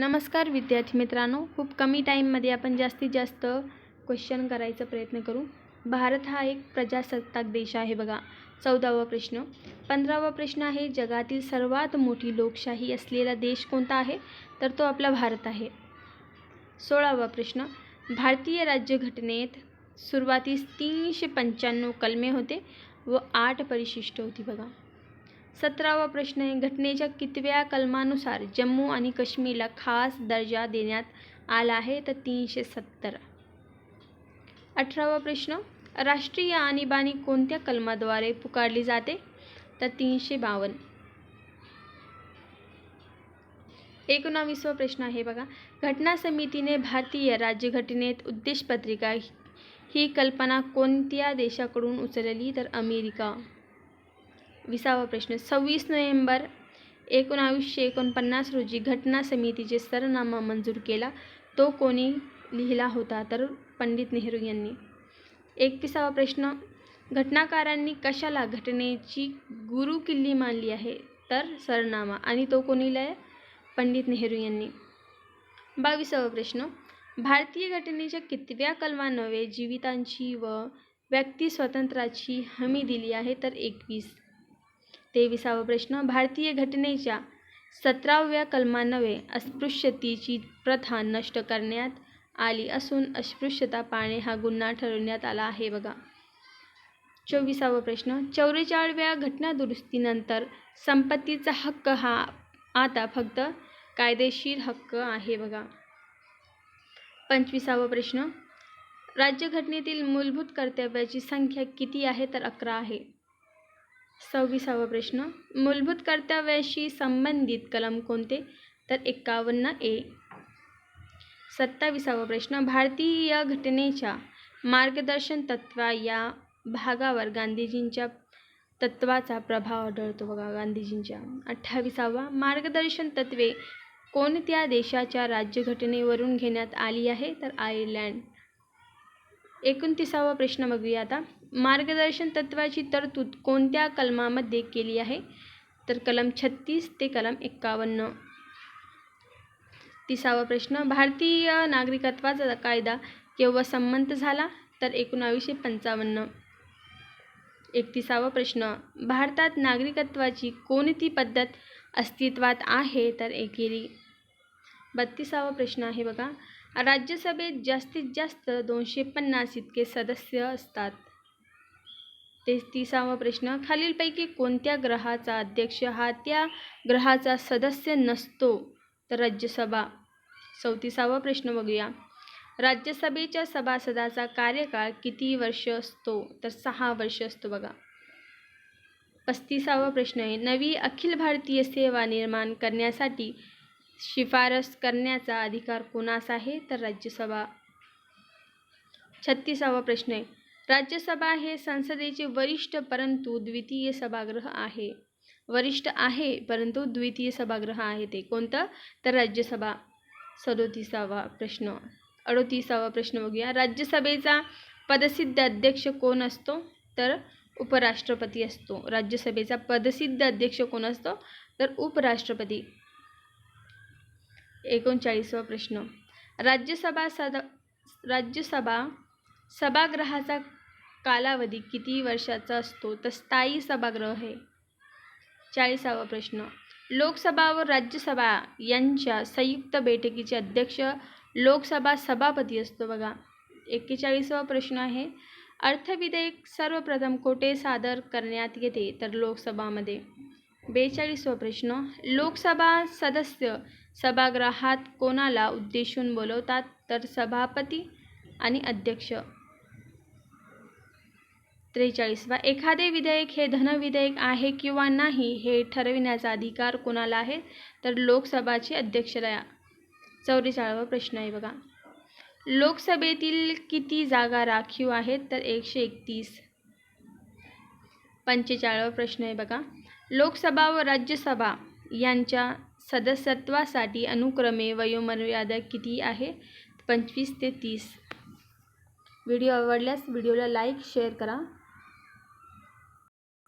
नमस्कार विद्यार्थी मित्रांनो. खूप कमी टाईममध्ये आपण जास्तीत जास्त क्वेश्चन करायचा प्रयत्न करू. भारत हा एक प्रजासत्ताक देश आहे बघा. चौदावा प्रश्न. पंधरावा प्रश्न आहे जगातील सर्वात मोठी लोकशाही असलेला देश कोणता आहे? तर तो आपला भारत आहे. सोळावा प्रश्न. भारतीय राज्यघटनेत सुरुवातीस तीनशे पंच्याण्णव कलमे होते व आठ परिशिष्ट होती बघा. सतरावा प्रश्न आहे. घटनेच्या कितव्या कलमानुसार जम्मू आणि काश्मीरला खास दर्जा देण्यात आला आहे तर तीनशे सत्तर. अठरावा प्रश्न राष्ट्रीय आणीबाणी कोणत्या कलमाद्वारे पुकारली जाते? तर तीनशे बावन्न. एकोणावीसवा प्रश्न आहे बघा. घटना समितीने भारतीय राज्यघटनेत उद्देशपत्रिका ही कल्पना कोणत्या देशाकडून उचलली? तर अमेरिका. विसावा प्रश्न. सव्वीस नोव्हेंबर एकोणावीसशे एकोणपन्नास रोजी घटना समितीचे सरनामा मंजूर केला. तो कोणी लिहिला होता तर पंडित नेहरू यांनी. एकविसावा प्रश्न. घटनाकारांनी कशाला घटनेची गुरु किल्ली मानली आहे? तर सरनामा. आणि तो कोणी लिहिला पंडित नेहरू यांनी. बावीसावा प्रश्न. भारतीय घटनेच्या कितव्या कलमान्वये जीवितांची व व्यक्ती स्वातंत्र्याची हमी दिली आहे? तर एकवीस. तेविसावा प्रश्न. भारतीय घटनेच्या सतराव्या कलमान्वये अस्पृश्यतेची प्रथा नष्ट करण्यात आली असून अस्पृश्यता पाळणे हा गुन्हा ठरवण्यात आला आहे. बघा. चोवीसावा प्रश्न. चौवेचाळव्या घटनादुरुस्तीनंतर संपत्तीचा हक्क हा आता फक्त कायदेशीर हक्क आहे. बघा. पंचवीसावा प्रश्न. राज्यघटनेतील मूलभूत कर्तव्याची संख्या किती आहे? तर अकरा आहे. सव्वीसावा प्रश्न. मूलभूत कर्तव्याशी संबंधित कलम कोणते? तर एक्कावन्न ए. सत्ताविसावा प्रश्न. भारतीय घटनेच्या मार्गदर्शन तत्वा या भागावर गांधीजींच्या तत्वाचा प्रभाव आढळतो बघा गांधीजींच्या. अठ्ठावीसावा. मार्गदर्शन तत्वे कोणत्या देशाच्या राज्यघटनेवरून घेण्यात आली आहे? तर आयर्लंड. एकोणतीसावा प्रश्न बघूया आता. मार्गदर्शन तत्वाची तरतूद कोणत्या कलमामध्ये केली आहे? तर कलम छत्तीस ते कलम एक्कावन्न. तिसावा प्रश्न भारतीय नागरिकत्वाचा कायदा केव्हा संमत झाला? तर एकोणावीसशे पंचावन्न. एकतीसावा प्रश्न भारतात नागरिकत्वाची कोणती पद्धत अस्तित्वात आहे? तर एकेरी. बत्तीसावा प्रश्न आहे बघा. राज्यसभेत जास्तीत जास्त दोनशे पन्नास इतके सदस्य असतात. तेहतीसावा प्रश्न. खालीलपैकी कोणत्या ग्रहाचा अध्यक्ष हा त्या ग्रहाचा सदस्य नसतो? तर राज्यसभा. चौतीसावा प्रश्न बघूया. राज्यसभेच्या सभासदाचा कार्यकाळ किती वर्ष असतो? तर सहा वर्ष असतो बघा. पस्तीसावा प्रश्न आहे. नवी अखिल भारतीय सेवा निर्माण करण्यासाठी शिफारस करण्याचा अधिकार कोणास आहे? तर राज्यसभा. छत्तीसावा प्रश्न आहे. राज्यसभा हे संसदेचे वरिष्ठ परंतु द्वितीय सभागृह आहे. वरिष्ठ आहे परंतु द्वितीय सभागृह आहे ते. कोणतं? तर राज्यसभा. सदोतीसावा प्रश्न. अडोतीसावा प्रश्न बघूया. राज्यसभेचा पदसिद्ध अध्यक्ष कोण असतो? तर उपराष्ट्रपती असतो. राज्यसभेचा पदसिद्ध अध्यक्ष कोण असतो? तर उपराष्ट्रपती. एकोणचाळीसवा प्रश्न. राज्यसभा सद राज्यसभा सभागृहाचा कालावधी किती वर्षाचा असतो? तर स्थायी सभागृह आहे चाळीसावा प्रश्न. लोकसभा व राज्यसभा यांच्या संयुक्त बैठकीचे अध्यक्ष लोकसभा सभापती असतो बघा. एक्केचाळीसावा प्रश्न आहे. अर्थविधेयक सर्वप्रथम कोठे सादर करण्यात येते? तर लोकसभामध्ये. बेचाळीसवा प्रश्न. लोकसभा सदस्य सभागृहात कोणाला उद्देशून बोलवतात? तर सभापती आणि अध्यक्ष. त्रेचाळीसवा एखादे विधेयक हे धनविधेयक आहे किंवा नाही हे ठरविण्याचा अधिकार कोणाला आहे? तर लोकसभाचे अध्यक्ष चौवेचाळीवा प्रश्न आहे बघा. लोकसभेतील किती जागा राखीव आहेत? तर एकशे एकतीस. पंचेचाळीवा प्रश्न आहे बघा. लोकसभा व राज्यसभा यांच्या सदस्यत्वासाठी अनुक्रमे वयोमर्यादा किती आहे? पंचवीस ते तीस. व्हिडिओ आवडल्यास व्हिडिओला लाईक शेअर करा.